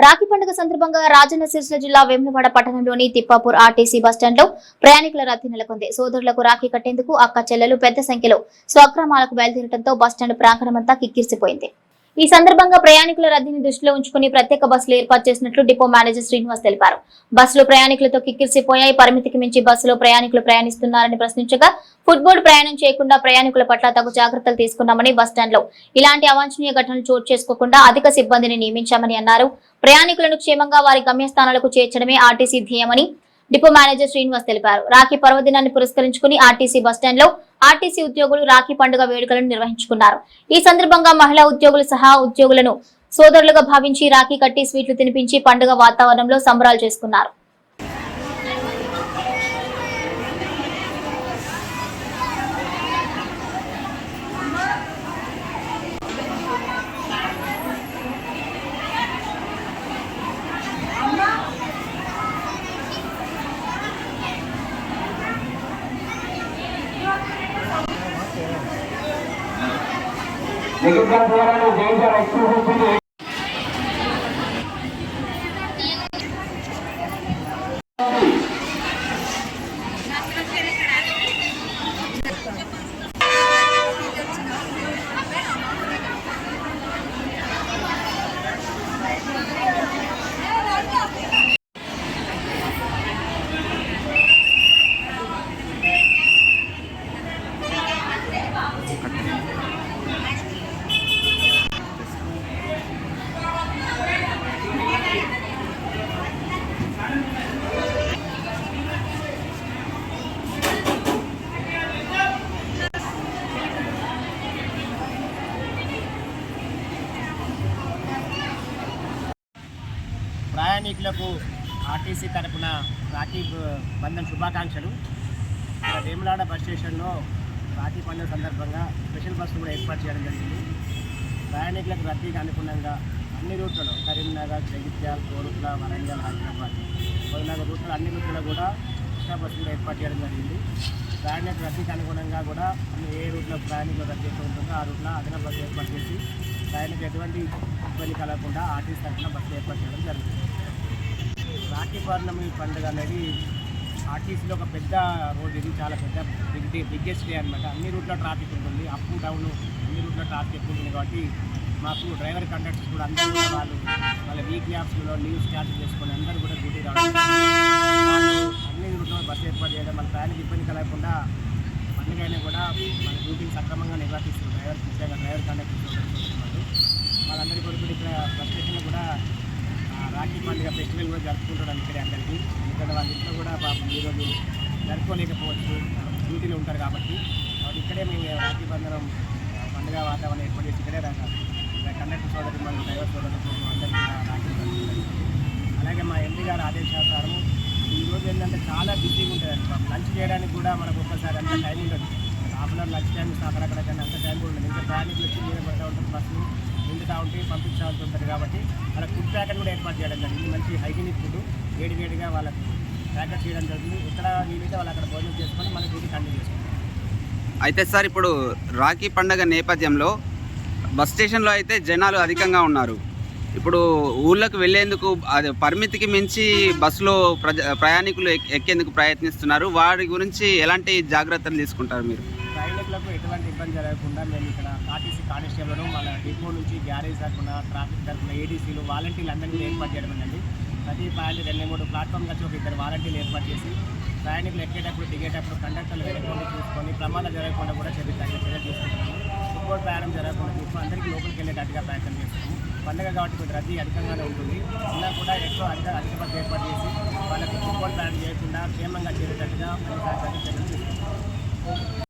రాఖీ పండుగ సందర్భంగా రాజన్న సిరిసిల్ల జిల్లా వేములవాడ పట్టణంలోని తిప్పాపూర్ ఆర్టీసీ బస్టాండ్లో ప్రయాణికుల రద్దీ నెలకొంది. సోదరులకు రాఖీ కట్టేందుకు అక్క చెల్లెలు పెద్ద సంఖ్యలో స్వగ్రామాలకు బయలుదేరడంతో బస్టాండ్ ప్రాంగణమంతా కిక్కిరిసిపోయింది. ఈ సందర్భంగా ప్రయాణికుల రద్దీని దృష్టిలో ఉంచుకుని ప్రత్యేక బస్సులు ఏర్పాటు చేసినట్లు డిపో మేనేజర్ శ్రీనివాస్ తెలిపారు. బస్సులు ప్రయాణికులతో కిక్కిరిసిపోయాయి పరిమితికి మించి బస్సులో ప్రయాణికులు ప్రయాణిస్తున్నారని ప్రశ్నించగా ఫుట్బాల్ ప్రయాణం చేయకుండా ప్రయాణికుల పట్ల తగు జాగ్రత్తలు తీసుకున్నామని బస్టాండ్లో ఇలాంటి అవాంఛనీయ ఘటనలు చోటు చేసుకోకుండా అధిక సిబ్బందిని నియమించామని అన్నారు. ప్రయాణికులను క్షేమంగా వారి గమ్యస్థానాలకు చేర్చడమే ఆర్టీసీ ధ్యేయమని డిపో మేనేజర్ శ్రీనివాస్ తెలిపారు. రాఖీ పర్వదినాన్ని పురస్కరించుకుని ఆర్టీసీ బస్టాండ్లో ఆర్టీసీ ఉద్యోగులు రాఖీ పండుగ వేడుకలను నిర్వహించుకున్నారు. ఈ సందర్భంగా మహిళా ఉద్యోగులు సహా ఉద్యోగులను సోదరులుగా భావించి రాఖీ కట్టి స్వీట్లు తినిపించి పండుగ వాతావరణంలో సంబరాలు చేసుకున్నారు. నిజంగా ద్వారా దేశ రక్షణ ప్రయాణికులకు ఆర్టీసీ తరపున రాఖీ బంధన్ శుభాకాంక్షలు. వేములాడ బస్ స్టేషన్లో రాఖీ పండుగ సందర్భంగా స్పెషల్ బస్సు కూడా ఏర్పాటు చేయడం జరిగింది. ప్రయాణికులకు రద్దీకి అనుగుణంగా అన్ని రూట్లలో కరీంనగర్ జగిత్యాల కోరుట్ల వరంగల్ హైదరాబాద్ మొదలగు రూట్ల అన్ని రూట్లలో కూడా ఎక్స్ట్రా బస్సులు కూడా ఏర్పాటు చేయడం జరిగింది. ప్రయాణికుల రద్దీకి అనుగుణంగా కూడా అన్ని ఏ రూట్లో ప్రయాణికులు రద్దీ ఎక్కువ ఉంటుందో ఆ రూట్లో అదనపు బస్సు ఏర్పాటు చేసి ప్రయాణికులు ఎటువంటి ఇబ్బంది కలగకుండా ఆర్టీసీ తరఫున బస్సు ఏర్పాటు చేయడం జరుగుతుంది రాఖీ పౌర్ణమి పండుగ అనేది ఆర్టీసీలో ఒక పెద్ద రోడ్ ఇది చాలా పెద్ద బిగ్ డే బిగ్గెస్ట్ డే అనమాట అన్ని రూట్లో ట్రాఫిక్ ఉంటుంది. అప్ డౌన్ అన్ని రూట్లో ట్రాఫిక్ ఎక్కువ ఉంటుంది కాబట్టి మాకు డ్రైవర్ కండక్టర్స్ కూడా అందరూ కూడా వాళ్ళు వాళ్ళ వీక్లీ ఆఫ్స్లో లీవ్ స్టార్ట్ చేసుకొని అందరూ కూడా డ్యూటీ రావడం అన్ని రూట్లో బస్సు ఏర్పాటు చేయడం మన ప్రయాణికి ఇబ్బంది కలగకుండా పండుగ అయినా కూడా మన డ్యూటీని సక్రమంగా నిర్వర్తిస్తున్నారు డ్రైవర్ ముఖ్యంగా డ్రైవర్ కండక్టర్స్ వాళ్ళందరి కొరకు కూడా ఇక్కడ బస్ స్టేషన్లో కూడా రాఖీ పండుగ ఫెస్టివల్ కూడా జరుపుకుంటాడు ఇక్కడ అందరికీ. ఇక్కడ వాళ్ళ ఇంట్లో కూడా పాపం ఈరోజు జరుపుకోలేకపోవచ్చు డ్యూటీలో ఉంటారు కాబట్టి. కాబట్టి ఇక్కడే మేము రాఖీ బంధనం పండుగ వాతావరణం ఏర్పాటు చేసి ఇక్కడే రా- కండక్టర్ సోదరి మరియు డ్రైవర్ సోదరులకు అందరికీ రాఖీ అలాగే మా ఎంపీ గారు ఆదేశానుసారం ఈరోజు ఏంటంటే చాలా బిజీగా ఉంటుంది లంచ్ చేయడానికి కూడా మనకు ఒక్కసారి అంత టైం ఉండదు. Half an hour lunch time ఇస్తాం అక్కడక్కడ కానీ అంత టైం కూడా ఉండదు. ఇంకా ప్రయాణికులు వచ్చి మీద పడతా ఉంటుంది బస్సులు నిండుతూ ఉంటే పంపించాల్సి ఉంటుంది కాబట్టి వాళ్ళ ఫుడ్ ప్యాకెట్ కూడా ఏర్పాటు చేయడం జరిగింది. మంచి హైజీనిక్ ఫుడ్ వేడి వేడిగా వాళ్ళకు ప్యాకెట్ చేయడం జరిగింది. ఇక్కడ వీలైతే వాళ్ళు అక్కడ భోజనం చేసుకొని మన డ్యూటీ కంటిన్యూ చేసుకుంటాం. అయితే సార్ ఇప్పుడు రాఖీ పండగ నేపథ్యంలో బస్ స్టేషన్లో అయితే జనాలు అధికంగా ఉన్నారు. ఇప్పుడు ఊళ్ళకు వెళ్ళేందుకు అది పరిమితికి మించి బస్సులో ప్రజ ప్రయాణికులు ఎక్కేందుకు ప్రయత్నిస్తున్నారు. వారి గురించి ఎలాంటి జాగ్రత్తలు తీసుకుంటారు మీరు? ప్రయాణికులకు ఎటువంటి ఇబ్బంది జరగకుండా మేము ఇక్కడ ఆర్టీసీ కానిస్టేబుల్ మన డిపో నుంచి గ్యారేజ్ తరఫున ట్రాఫిక్ తరఫున ఏడీసీలు వాలంటీర్లు అందరినీ ఏర్పాటు చేయడం అండి ప్రతి ప్రయాణి రెండు మూడు ప్లాట్ఫామ్ కలిసి ఒక ఇద్దరు వాలంటీర్లు ఏర్పాటు చేసి ప్రయాణికులు ఎక్కేటప్పుడు దిగేటప్పుడు కండక్టర్లు వెళ్ళకుండా చూసుకొని ప్రమాదం జరగకుండా కూడా చర్య తగిన చర్యలు తీసుకుంటాము ఫుట్బాల్ ప్రయాణం జరగకుండా చూసుకొని అందరికీ లోపలికి వెళ్ళేటట్టుగా ప్రయత్నం చేస్తాము పండగ కాబట్టి కొంచెం రద్దీ అధికంగానే ఉంటుంది. ఇలా కూడా ఎక్కువ అధిక అధిక ఏర్పాటు చేసి వాళ్ళకి ఫుట్బాల్ ప్రయాణం చేయకుండా క్షేమంగా చేరేటట్టుగా అన్ని సహకారం చర్యలు తీసుకుంటున్నాము